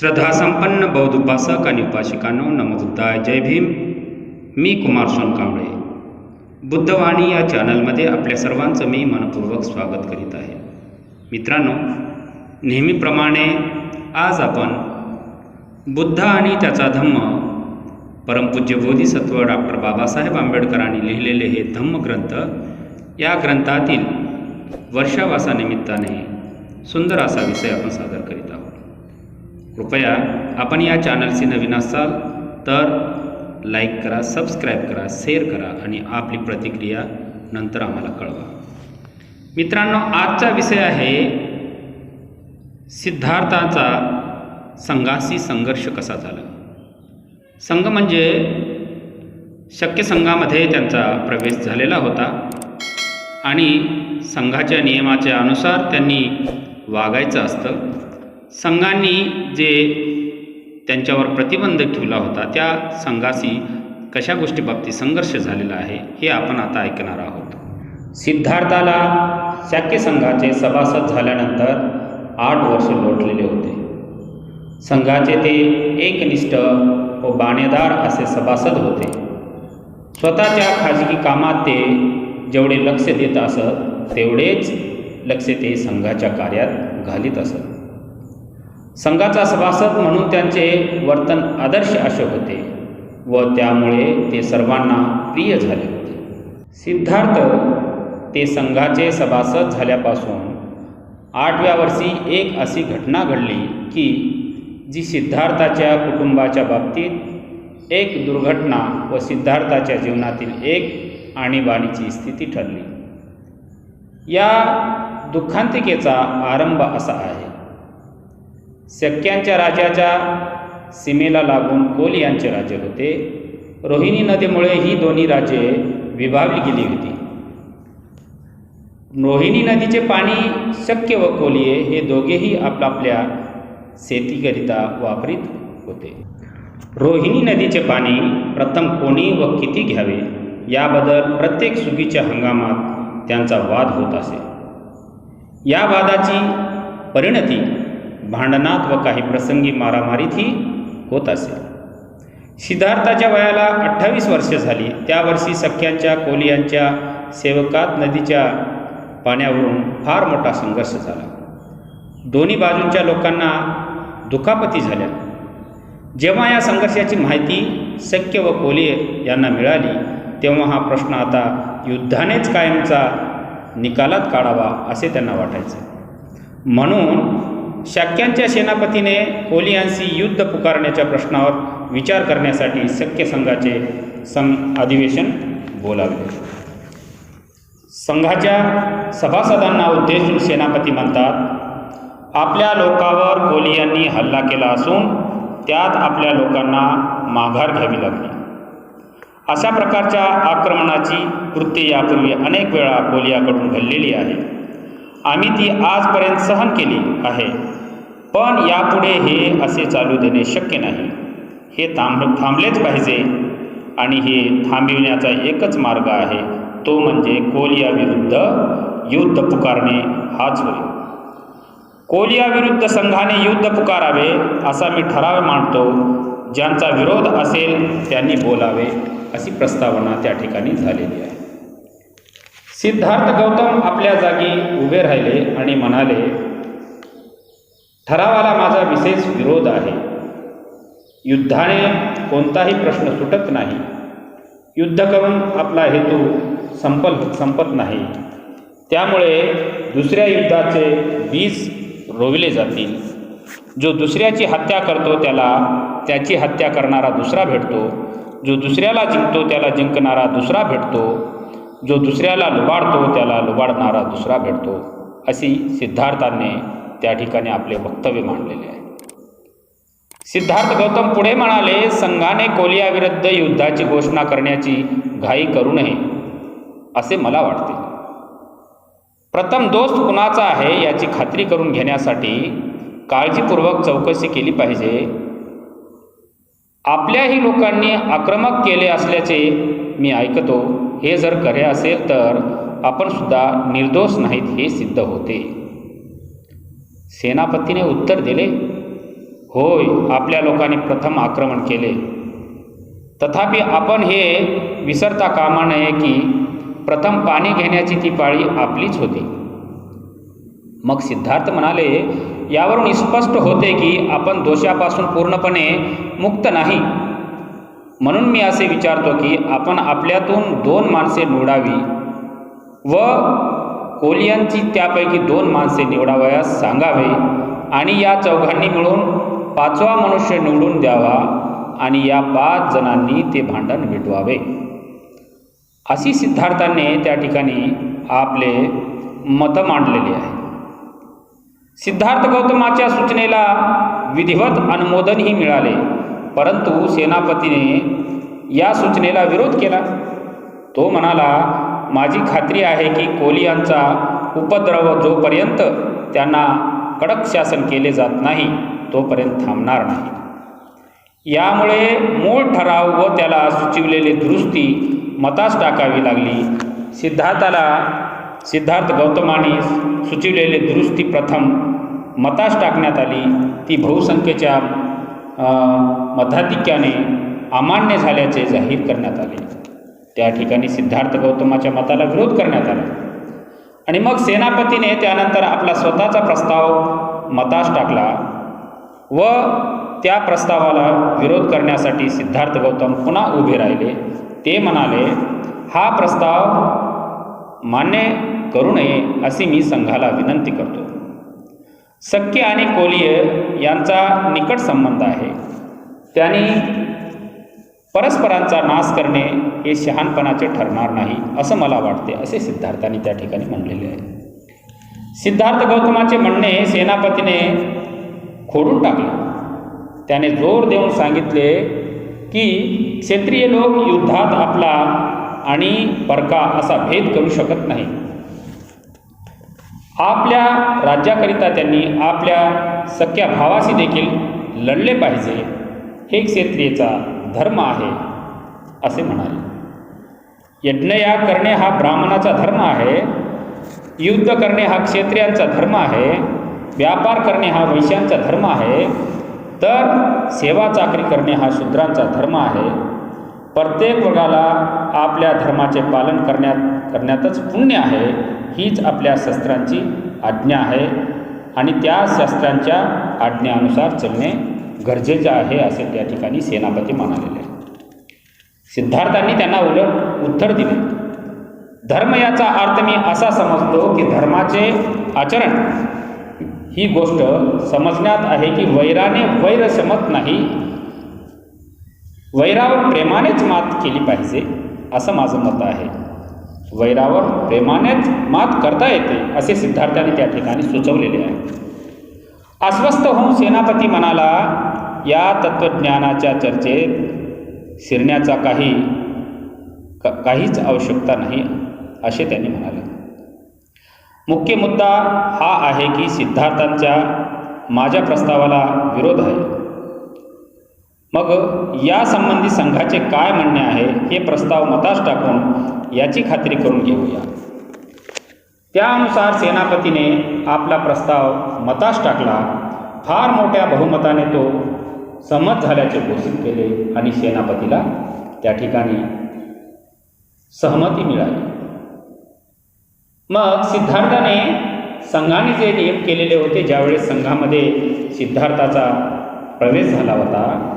श्रद्धासंपन्न बौद्ध उपासक आणि उपासिकांनो नमोबुद्धाय जय भीम. मी कुमार सोनकांबळे बुद्धवाणी या चॅनलमध्ये आपल्या सर्वांचं मी मनपूर्वक स्वागत करीत आहे. मित्रांनो नेहमीप्रमाणे आज आपण बुद्ध आणि त्याचा धम्म परमपूज्य बोधिसत्व डॉक्टर बाबासाहेब आंबेडकरांनी लिहिलेले हे धम्मग्रंथ या ग्रंथातील वर्षावासानिमित्ताने सुंदर असा विषय आपण सादर करीत आहोत. कृपया आपण या चॅनलचे नवीन असाल तर लाईक करा सबस्क्राईब करा शेअर करा आणि आपली प्रतिक्रिया नंतर आम्हाला कळवा. मित्रांनो आजचा विषय आहे सिद्धार्थाचा संघाशी संघर्ष कसा झाला? संघ म्हणजे शक्य संघामध्ये त्यांचा प्रवेश झालेला होता आणि संघाच्या नियमाच्या अनुसार त्यांनी वागायचं असतं. संघांनी जे त्यांच्यावर प्रतिबंध ठेवला होता त्या संघाशी कशा गोष्टीबाबतीत संघर्ष झालेला आहे हे आपण आता ऐकणार आहोत. सिद्धार्थाला शाक्य संघाचे सभासद झाल्यानंतर आठ वर्ष लोटलेले होते. संघाचे ते एकनिष्ठ व बाणेदार असे सभासद होते. स्वतःच्या खाजगी कामात ते जेवढे लक्ष देत असत तेवढेच लक्ष ते संघाच्या कार्यात घालीत असत. संघाचा सभासद म्हणून त्यांचे वर्तन आदर्श असे होते व त्यामुळे ते सर्वांना प्रिय झाले होते. सिद्धार्थ ते संघाचे सभासद झाल्यापासून आठव्या वर्षी एक अशी घटना घडली की जी सिद्धार्थाच्या कुटुंबाच्या बाबतीत एक दुर्घटना व सिद्धार्थाच्या जीवनातील एक आणीबाणीची स्थिती ठरली. या दुःखांतिकेचा आरंभ असा आहे शक्यांच्या राजाच्या सीमेला लागून कोल यांचे राज्य होते. रोहिणी नदीमुळे ही दोन्ही राज्ये विभागली गेली होती. रोहिणी नदीचे पाणी शक्य व कोलिये हे दोघेही आपापल्या शेतीकरिता वापरीत होते. रोहिणी नदीचे पाणी प्रथम कोणी व किती घ्यावे? याबद्दल प्रत्येक सुगीच्या हंगामात त्यांचा वाद होत असे. या वादाची परिणती भांडणात व काही प्रसंगी मारामारीतही होत असे. सिद्धार्थाच्या वयाला अठ्ठावीस वर्ष झाली. त्या वर्षी सख्यांच्या कोलियांच्या सेवकात नदीच्या पाण्यावरून फार मोठा संघर्ष झाला. दोन्ही बाजूंच्या लोकांना दुखापती झाल्या. जेव्हा या संघर्षाची माहिती सख्य व कोलिये यांना मिळाली तेव्हा हा प्रश्न आता युद्धानेच कायमचा निकालात काढावा असे त्यांना वाटायचे. म्हणून शाक्यांच्या सेनापतीने कोलियांशी युद्ध पुकारण्याच्या प्रश्नावर विचार करण्यासाठी शक्य संघाचे सं अधिवेशन बोलावले. संघाच्या सभासदांना उद्देशून सेनापती म्हणतात आपल्या लोकावर कोलियांनी हल्ला केला असून त्यात आपल्या लोकांना माघार घ्यावी लागली. अशा प्रकारच्या आक्रमणाची कृत्ये यापूर्वी अनेक वेळा कोलियाकडून घडलेली आहे आम्ही ती आजपर्यंत सहन केली आहे. पण यापुढे हे असे चालू देणे शक्य नाही. हे थांब थांबलेच पाहिजे आणि हे थांबविण्याचा एकच मार्ग आहे. तो म्हणजे कोलियाविरुद्ध युद्ध पुकारणे हाच होय. कोलियाविरुद्ध संघाने युद्ध पुकारावे असा मी ठराव मांडतो. ज्यांचा विरोध असेल त्यांनी बोलावे अशी प्रस्तावना त्या ठिकाणी झालेली आहे. सिद्धार्थ गौतम आपल्या जागी उभे राहिले आणि म्हणाले ठरावाला माझा विशेष विरोध आहे. युद्धाने कोणताही प्रश्न सुटत नाही. युद्ध करून आपला हेतू संपल संपत नाही. त्यामुळे दुसऱ्या युद्धाचे बीज रोविले जातील. जो दुसऱ्याची हत्या करतो त्याला त्याची हत्या करणारा दुसरा भेटतो. जो दुसऱ्याला जिंकतो त्याला जिंकणारा दुसरा भेटतो. जो दुसऱ्याला लुबाडतो त्याला लुबाडणारा दुसरा भेटतो अशी सिद्धार्थाने त्या ठिकाणी आपले वक्तव्य मांडलेले आहे. सिद्धार्थ गौतम पुढे म्हणाले संघाने कोलियाविरुद्ध युद्धाची घोषणा करण्याची घाई करू नये असे मला वाटते. प्रथम दोस्त कुणाचा आहे याची खात्री करून घेण्यासाठी काळजीपूर्वक चौकशी केली पाहिजे. आपल्याही लोकांनी आक्रमक केले असल्याचे मी ऐकतो. हे जर खरे असेल तर आपण सुद्धा निर्दोष नाहीत हे सिद्ध होते. सेनापतीने उत्तर दिले होय आपल्या लोकांनी प्रथम आक्रमण केले. तथापि आपण हे विसरता कामा नये की प्रथम पाणी घेण्याची ती पाळी आपलीच होती. मग सिद्धार्थ म्हणाले यावरून स्पष्ट होते की आपण दोषापासून पूर्णपणे मुक्त नाही. म्हणून मी असे विचारतो की आपण आपल्यातून दोन माणसे निवडावी व कोलियांची त्यापैकी दोन माणसे निवडावयास सांगावे आणि या चौघांनी मिळून पाचवा मनुष्य निवडून द्यावा आणि या पाच जणांनी ते भांडण मिटवावे. अशी सिद्धार्थाने त्या ठिकाणी आपले मतं मांडलेले आहे सिद्धार्थ गौतमाच्या सूचनेला विधिवत अनुमोदनही मिळाले. परंतु सेनापतीने या सूचनेला विरोध केला. तो म्हणाला माझी खात्री आहे की कोलियांचा उपद्रव जोपर्यंत त्यांना कडक शासन केले जात नाही तोपर्यंत थांबणार नाही. यामुळे मूळ ठराव व त्याला सुचविलेली दुरुस्ती मतास टाकावी लागली. सिद्धार्थाला सिद्धार्थ गौतमाने सुचविलेली दुरुस्ती प्रथम मतास टाकण्यात आली. ती बहुसंख्येच्या मताधिक्याने अमान्य झाल्याचे जाहीर करण्यात आले. त्या ठिकाणी सिद्धार्थ गौतमाच्या मताला विरोध करण्यात आला. आणि मग सेनापतीने त्यानंतर आपला स्वतःचा प्रस्ताव मतास टाकला व त्या प्रस्तावाला विरोध करण्यासाठी सिद्धार्थ गौतम पुन्हा उभे राहिले. ते म्हणाले हा प्रस्ताव मान्य करू नये अशी मी संघाला विनंती करतो. सख्य आणि कोलीय यांचा निकट संबंध आहे. त्यांनी परस्परांचा नाश करणे हे शहाणपणाचे ठरणार नाही असं मला वाटते असे सिद्धार्थाने त्या ठिकाणी म्हणलेले आहे. सिद्धार्थ गौतमाचे म्हणणे सेनापतीने खोडून टाकले. त्याने जोर देऊन सांगितले की क्षेत्रीय लोक युद्धात आपला आणि परका असा भेद करू शकत नाही आपल्या राज्याकरिता त्यांनी आपल्या सख्या भावाशी देखील लढले पाहिजे. हे क्षेत्रियचा धर्म आहे असे म्हणाले. यज्ञया करणे हा ब्राह्मणाचा धर्म आहे युद्ध करणे हा क्षेत्रियांचा धर्म आहे व्यापार करणे हा वैश्यांचा धर्म आहे तर सेवा चाकरी करणे हा शूद्रांचा धर्म आहे. प्रत्येक वर्गाला आपल्या धर्माचे पालन करण्यात करण्यातच पुण्य आहे हीच आपल्या शस्त्रांची आज्ञा आहे. आणि त्या शस्त्रांच्या आज्ञानुसार चलणे गरजेचे आहे असे त्या ठिकाणी सेनापती म्हणालेले. सिद्धार्थांनी त्यांना उलट उत्तर दिले. धर्म याचा अर्थ मी असा समजतो की धर्माचे आचरण ही गोष्ट समजण्यात आहे की वैराने वैर शमत नाही. वैरावर प्रेमानेच मात केली पाहिजे असं माझं मत आहे. वैरावर प्रेमानेच मात करता येते असे सिद्धार्थाने त्या ठिकाणी सुचवलेले आहे. अस्वस्थ होऊन सेनापती म्हणाला या तत्त्वज्ञानाच्या चर्चेत शिरण्याचा काही का काहीच आवश्यकता नाही असे त्यांनी म्हणाले. मुख्य मुद्दा हा आहे की सिद्धार्थांच्या माझ्या प्रस्तावाला विरोध आहे. मग या संबंधी संघाचे काय म्हणणे आहे हे प्रस्ताव मतास टाकून याची खात्री करून घेऊया. त्यानुसार सेनापतीने आपला प्रस्ताव मतास टाकला. फार मोठ्या बहुमताने तो सहमत झाल्याचे घोषित केले आणि सेनापतीला त्या ठिकाणी सहमती मिळाली. मग सिद्धार्थाने संघाने जे नियम केलेले होते ज्यावेळेस संघामध्ये सिद्धार्थाचा प्रवेश झाला होता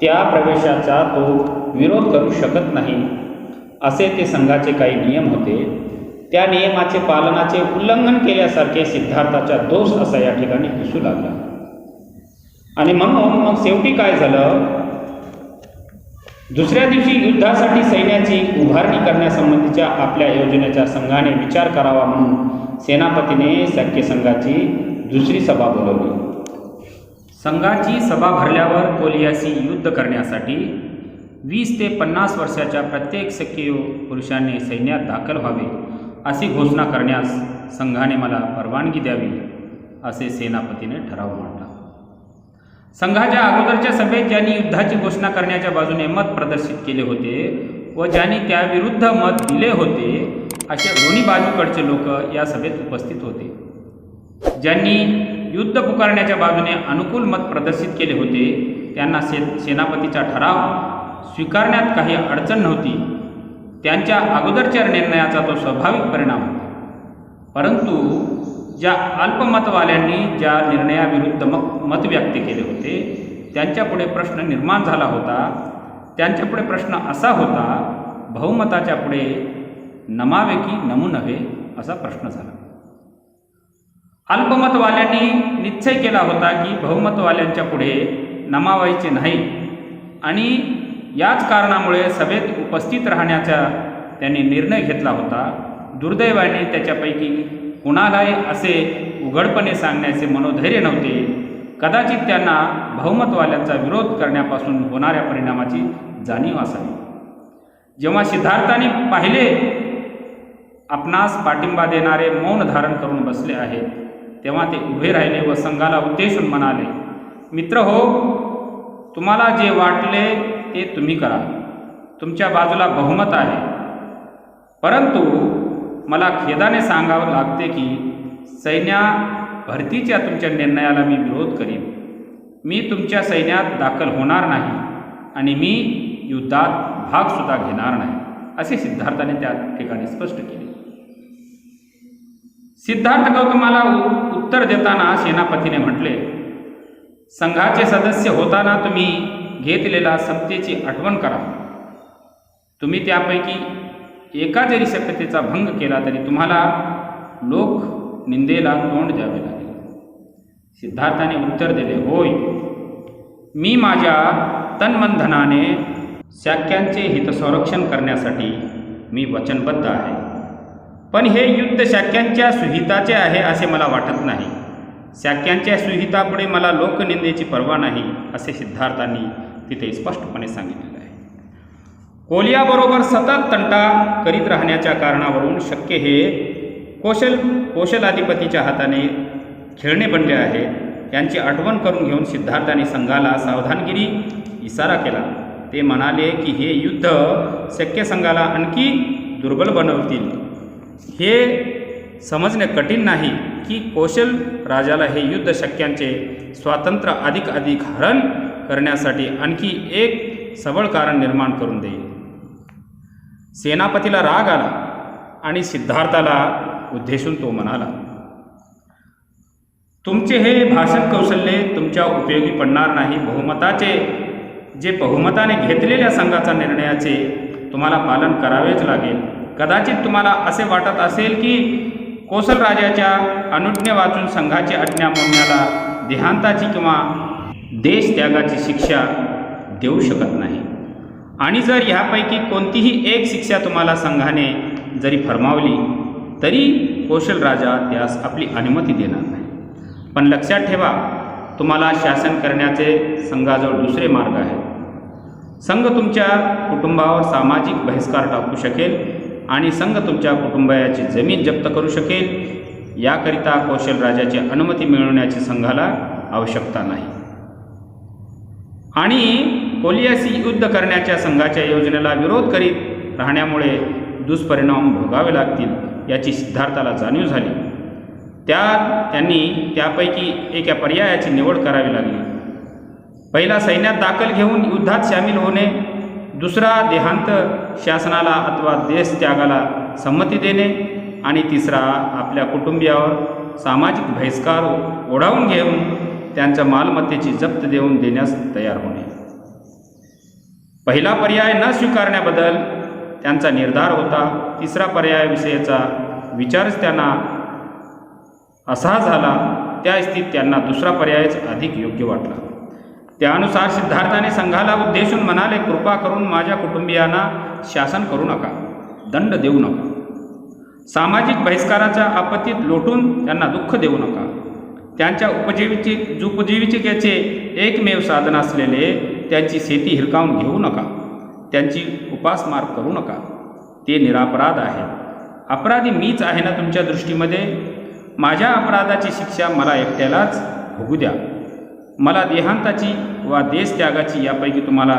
त्या प्रवेशाचा तो विरोध करू शकत नाही. असे ते संघाचे काही नियम होते. त्या नियमाचे पालनाचे उल्लंघन केल्यासारखे सिद्धार्थाचा दोष असा या ठिकाणी दिसू लागला. आणि म्हणून मग शेवटी काय झालं? दुसऱ्या दिवशी युद्धासाठी सैन्याची उभारणी करण्यासंबंधीच्या आपल्या योजनेच्या संघाने विचार करावा म्हणून सेनापतीने सख्य संघाची दुसरी सभा बोलवली. संघाची सभा भरल्यावर कोलियासी युद्ध करण्यासाठी वीस ते पन्नास वर्षाच्या प्रत्येक सक्रिय पुरुषांनी सैन्यात दाखल व्हावे अशी घोषणा करण्यास संघाने मला परवानगी द्यावी असे सेनापतीने ठराव मांडला. संघाच्या अगोदरच्या सभेत ज्यांनी युद्धाची घोषणा करण्याच्या बाजूने मत प्रदर्शित केले होते व ज्यांनी त्याविरुद्ध मत दिले होते अशा दोन्ही बाजूकडचे लोक या सभेत उपस्थित होते. ज्यांनी युद्ध पुकारण्याच्या बाजूने अनुकूल मत प्रदर्शित केले होते. त्यांना से सेनापतीचा ठराव स्वीकारण्यात काही अडचण नव्हती. त्यांच्या अगोदरच्या निर्णयाचा तो स्वाभाविक परिणाम होता. परंतु ज्या अल्पमतवाल्यांनी ज्या निर्णयाविरुद्ध मत मत व्यक्त केले होते त्यांच्यापुढे प्रश्न निर्माण झाला होता. त्यांच्यापुढे प्रश्न असा होता बहुमताच्या पुढे नमावे की नमू नव्हे असा प्रश्न झाला. अल्पमतवाल्यांनी निश्चय केला होता की बहुमतवाल्यांच्या पुढे नमावायचे नाही. आणि याच कारणामुळे सभेत उपस्थित राहण्याचा त्यांनी निर्णय घेतला होता. दुर्दैवाने त्याच्यापैकी कुणालाही असे उघडपणे सांगण्याचे मनोधैर्य नव्हते. कदाचित त्यांना बहुमतवाल्यांचा विरोध करण्यापासून होणाऱ्या परिणामाची जाणीव असावी. जेव्हा सिद्धार्थाने पाहिले आपणास पाठिंबा देणारे मौन धारण करून बसले आहेत तेव्हा ते उभे राहिले व संघाला उद्देशून म्हणाले मित्र हो तुम्हाला जे वाटले ते तुम्ही करा. तुमच्या बाजूला बहुमत आहे. परंतु मला खेदाने सांगावं लागते की सैन्या भरतीच्या तुमच्या निर्णयाला मी विरोध करीन. मी तुमच्या सैन्यात दाखल होणार नाही आणि मी युद्धात भागसुद्धा घेणार नाही. असे सिद्धार्थाने त्या ठिकाणी स्पष्ट केले. सिद्धार्थ गौतमाला उत्तर देताना सेनापतीने म्हटले संघाचे सदस्य होताना तुम्ही घेतलेला सत्तेची आठवण करा. तुम्ही त्यापैकी एका जरी शक्यतेचा भंग केला तरी तुम्हाला लोक निंदेला तोंड द्यावे लागेल. सिद्धार्थाने उत्तर दिले होय. मी माझ्या तन्मनधनाने शाक्यांचे हितसंरक्षण करण्यासाठी मी वचनबद्ध आहे. पण हे युद्ध शाक्यांच्या सुहिताचे आहे असे मला वाटत नाही. शाक्यांच्या सुहितापुढे मला लोकनिंदेची पर्वा नाही असे सिद्धार्थांनी तिथे स्पष्टपणे सांगितलेलं आहे. कोलियाबरोबर सतत तंटा करीत राहण्याच्या कारणावरून शक्य हे कौशल कौशलाधिपतीच्या हाताने खेळणे बनले आहे. यांची आठवण करून घेऊन सिद्धार्थाने संघाला सावधानगिरी इशारा केला. ते म्हणाले की हे युद्ध शक्य संघाला आणखी दुर्बल बनवतील. हे समजणे कठीण नाही की कौशल राजाला हे युद्ध शक्यांचे स्वातंत्र्य अधिक अधिक हरण करण्यासाठी आणखी एक सबळ कारण निर्माण करून देईल. सेनापतीला राग आला आणि सिद्धार्थाला उद्देशून तो म्हणाला तुमचे हे भाषण कौशल्य तुमच्या उपयोगी पडणार नाही. बहुमताचे जे बहुमताने घेतलेल्या संघाचा निर्णयाचे तुम्हाला पालन करावेच लागेल. कदाचित तुम्हाला असे वाटत असेल की कोसल राजाच्या अनुज्ञा वाचून संघाची आज्ञा मोडण्याला देहांताची किंवा देश त्यागाची शिक्षा देऊ शकत नाही. आणि जर ह्यापैकी कोणतीही एक शिक्षा तुम्हाला संघाने जरी फरमावली तरी कौशल राजा त्यास आपली अनुमती देणार नाही. पण लक्षात ठेवा तुम्हाला शासन करण्याचे संघाजवळ दुसरे मार्ग आहेत. संघ तुमच्या कुटुंबावर सामाजिक बहिष्कार टाकू शकेल आणि संघ तुमच्या कुटुंबाची जमीन जप्त करू शकेल. याकरिता कौशल राजाची अनुमती मिळवण्याची संघाला आवश्यकता नाही. आणि कोलियासी युद्ध करण्याच्या संघाच्या योजनेला विरोध करीत राहण्यामुळे दुष्परिणाम भोगावे लागतील याची सिद्धार्थाला जाणीव झाली. त्यात त्यांनी त्यापैकी एका पर्यायाची निवड करावी लागली. पहिला सैन्यात दाखल घेऊन युद्धात सामील होणे दुसरा देहांत शासनाला अथवा देश त्यागाला संमती देणे आणि तिसरा आपल्या कुटुंबियावर सामाजिक बहिष्कार ओढावून घेऊन त्यांच्या मालमत्तेची जप्त देऊन देण्यास तयार होणे. पहिला पर्याय न स्वीकारण्याबद्दल त्यांचा निर्धार होता. तिसरा पर्यायाविषयीचा विचारच त्यांना असा झाला. त्या स्थितीत त्यांना दुसरा पर्यायच अधिक योग्य वाटला. त्यानुसार सिद्धार्थाने संघाला उद्देशून म्हणाले कृपा करून माझ्या कुटुंबियांना शासन करू नका दंड देऊ नका. सामाजिक बहिष्काराच्या आपत्तीत लोटून त्यांना दुःख देऊ नका. त्यांच्या उपजीविके उपजीविकेचे एकमेव साधन असलेले त्यांची शेती हिरकावून घेऊ नका. त्यांची उपासमार करू नका. ते निरापराध आहे अपराधी मीच आहे ना तुमच्या दृष्टीमध्ये? माझ्या अपराधाची शिक्षा मला एकट्यालाच भोगू द्या. मला देहांताची वा देशत्यागाची यापैकी तुम्हाला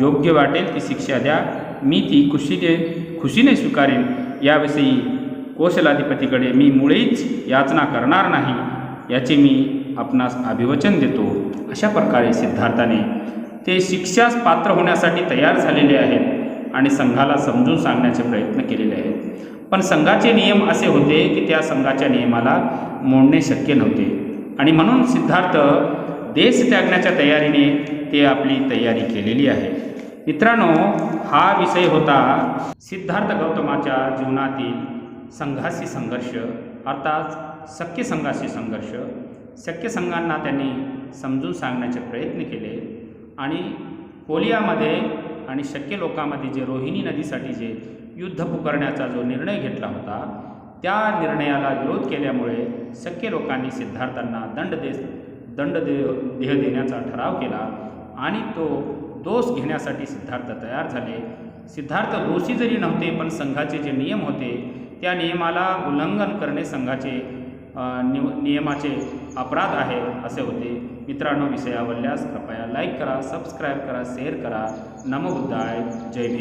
योग्य वाटेल ती शिक्षा द्या. मी ती खुशीने खुशीने स्वीकारेन. याविषयी कौशलाधिपतीकडे मी मुळीच याचना करणार नाही याचे मी आपणास अभिवचन देतो. अशा प्रकारे सिद्धार्थाने ते शिक्षास पात्र होण्यासाठी तयार झालेले आहेत आणि संघाला समजून सांगण्याचे प्रयत्न केलेले आहेत. पण संघाचे नियम असे होते की त्या संघाच्या नियमाला मोडणे शक्य नव्हते. आणि म्हणून सिद्धार्थ देश त्यागण्याच्या तयारीने ते आपली तयारी केलेली आहे. मित्रांनो हा विषय होता सिद्धार्थ गौतमाच्या जीवनातील संघाशी संघर्ष अर्थात सख्य संघाशी संघर्ष. शक्य संघांना त्यांनी समजून सांगण्याचे प्रयत्न केले आणि कोलियामध्ये आणि शक्य लोकांमध्ये जे रोहिणी नदीसाठी जे युद्ध पुकारण्याचा जो निर्णय घेतला होता त्या निर्णयाला विरोध केल्यामुळे शक्य लोकांनी सिद्धार्थांना दंड देत दंड दे देह देण्याचा ठराव केला आणि तो दोष घेण्यासाठी सिद्धार्थ तयार झाले. सिद्धार्थ दोषी जरी नव्हते पण संघाचे जे नियम होते त्या नियमाला उल्लंघन करणे संघाचे निव नियमाचे अपराध आहे असे होते. मित्रांनो विषय आवडल्यास कृपया लाईक करा सबस्क्राईब करा शेअर करा. नमो बुद्धाय. जय भीम.